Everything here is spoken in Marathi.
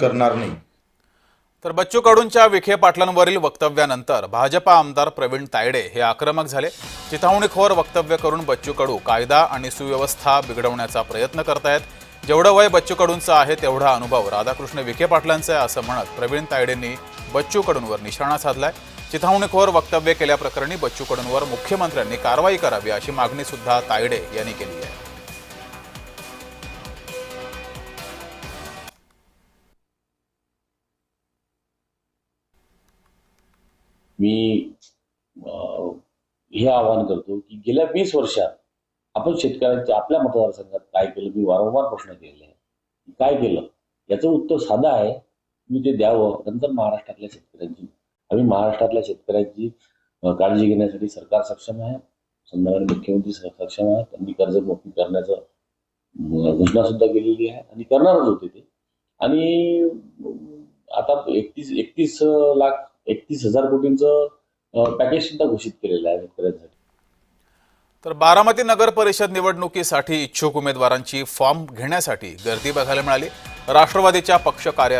करणार नाही. तर बच्चू कडूंच्या विखे पाटलांवरील वक्तव्यानंतर भाजपा आमदार प्रवीण तायडे हे आक्रमक झाले. चिथावणीखोर वक्तव्य करून बच्चू कडू कायदा आणि सुव्यवस्था बिघडवण्याचा प्रयत्न करतायत. जेवढं वय बच्चू कडूंचं आहे तेवढा अनुभव राधाकृष्ण विखे पाटलांचा आहे असं म्हणत प्रवीण तायडेंनी बच्चू कडूंवर निशाणा साधलाय. चिथावणीखोर वक्तव्य केल्याप्रकरणी बच्चू कडूंवर मुख्यमंत्र्यांनी कारवाई करावी अशी मागणी सुद्धा तायडे यांनी केली आहे. मी हे आवाहन करतो की गेल्या वीस वर्षात आपण शेतकऱ्यांच्या आपल्या मतदारसंघात काय केलं? मी वारंवार प्रश्न केलेले आहे काय केलं? याचं उत्तर साधं आहे. मी ते द्यावं. नंतर महाराष्ट्रातल्या शेतकऱ्यांची आम्ही महाराष्ट्रातल्या शेतकऱ्यांची काळजी घेण्यासाठी सरकार सक्षम आहे. सन्माननीय मुख्यमंत्री सक्षम आहे. त्यांनी कर्जमाफी करण्याचं घोषणा सुद्धा केलेली आहे आणि करणारच होते ते. आणि आता एकतीस एकतीस लाख एकतीस हजार कोटींचं पॅकेज सुद्धा घोषित केलेलं आहे शेतकऱ्यांसाठी. तर बारामती नगर परिषद निवडणुकीसाठी इच्छुक उमेदवारांची फॉर्म घेण्यासाठी गर्दी बघायला मिळाली. राष्ट्रवादीच्या पक्ष कार्या